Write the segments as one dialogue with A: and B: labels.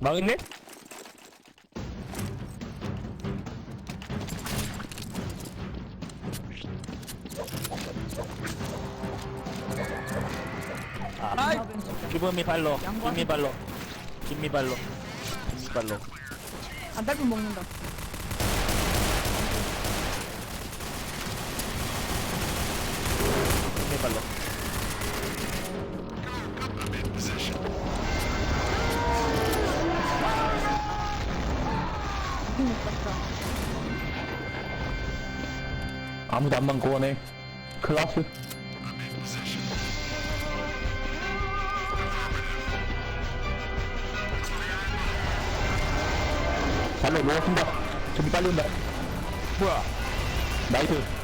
A: 망했네? 아, 기분미 발로, 김미 발로, 김미 발로, 김미 발로.
B: 안 닮으면 먹는다.
A: 김미 발로.
C: 아무도 안만 구원해. 클라스. 발로 먹었습니다. 저기 빨리 온다.
A: 뭐야?
C: 나이스.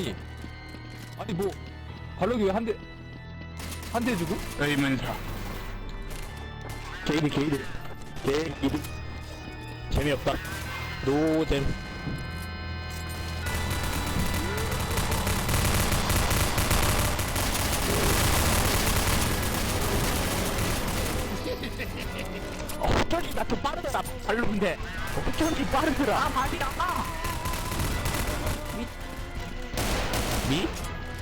D: 아니 아니 뭐 발록이 왜한 대 한 대 주고?
A: 의문사.
C: 게이드, 게이드.
A: 게이드. 재미없다. 노잼. 어쩐지 나좀 빠르더라 발로인데 어쩐지 빠르더라 아 발이야 미? 미?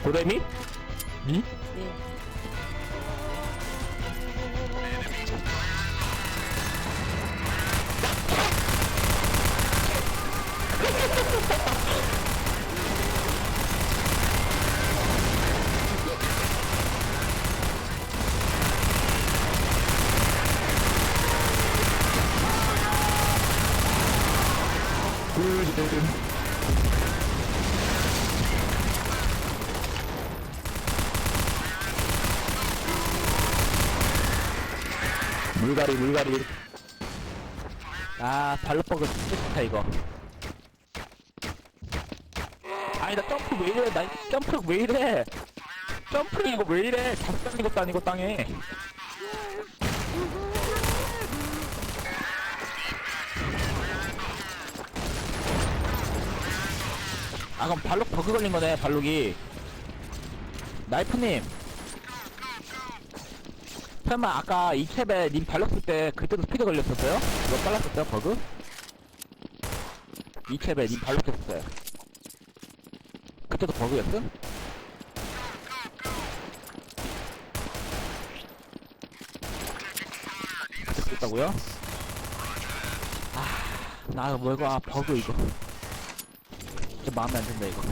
A: 도레미? 미?
B: 네.
C: 꿀잼. 물갈이, 물갈이.
A: 아 발로버그 진짜 좋다 이거. 아니 나 점프 왜 이래? 나 점프 왜 이래? 점프 이거 왜 이래? 잡다는 것도 아니고 땅에. 아 그럼 발록 버그 걸린 거네 발록이 나이프님 설마 아까 이 탭에 님 발렸을 때 그때도 스피드 걸렸었어요? 이거 빨랐었어요 버그? 이 탭에 님 발렸었어요 그때도 버그였어? 그랬다고요? 아, 나뭐 이거 아 버그 이거 진짜 마음에 안 든다 이거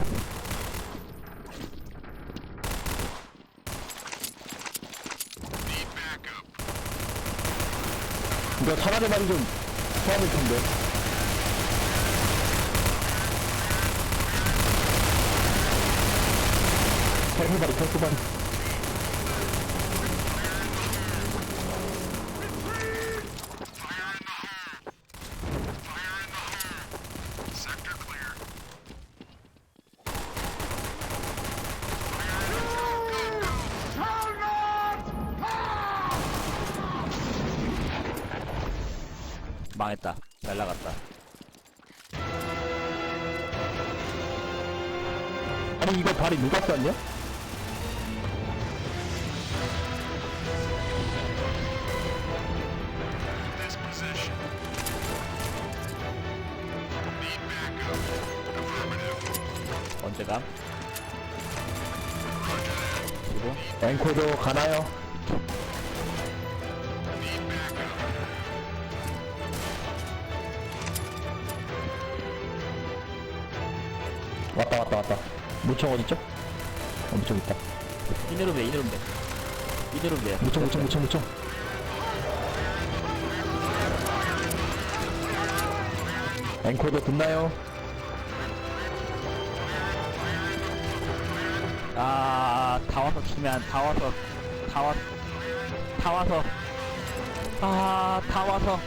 C: 이거 사람의 말이 좀 소화될 텐데. 탈수발이, 탈수발이.
A: 망했다 잘 나갔다
C: 아니, 이거 발이 누가 쐈냐?
A: 언제감? 그리고
C: 앵코도 가나요? 왔다 왔다 왔다. 무청 어딨죠? 어 무청 있다.
A: 이대로 돼 이대로 돼. 이대로 돼.
C: 무청 무청 무청 무청. 앵코도 붙나요?
A: 아, 다 와서 치면 다 와서 다 와서 다 와서. 아, 다 와서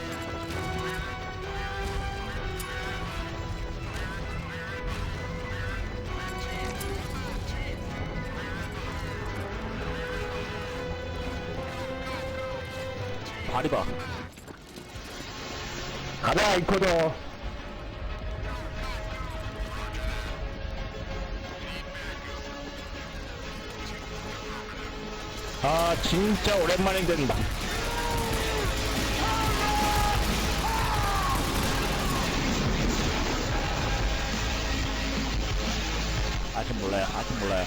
A: 봐.
C: 가자, 인코더. 아, 진짜 오랜만에 된다.
A: 아직 몰라요. 아직 몰라요.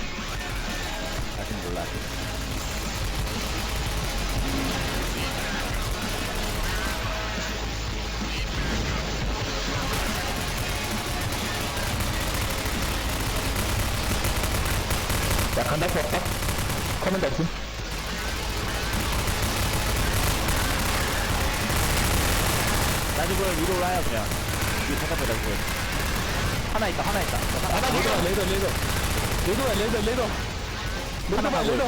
A: 아직 몰라.
C: 약한 달수 없다. 커맨드 없음.
A: 나중에 위로 올라요 그냥. 위로 잠깐만 나중에. 하나 있다. 하나 있다. 하나
D: 레더 레더 레더 레더야 레더 레더 레더야
A: 하나
D: 레더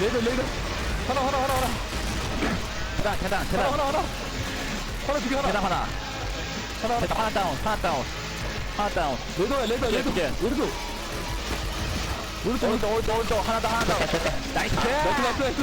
D: 레더 레더 하나 하나 하나 하나
A: 계단 계단
D: 하나
A: 계단
D: 하나 하나 하나 두개 하나
A: 계단 하나.
D: 하나
A: 하나 다운. 하나 다운. 하나 다운.
D: 레더야 레더 레더
A: 두 개.
D: 오 른쪽 오른쪽
A: 오른쪽 오른쪽 오른쪽 하나 더 하나 더. 나이스.
D: 나이스 나이스 나이스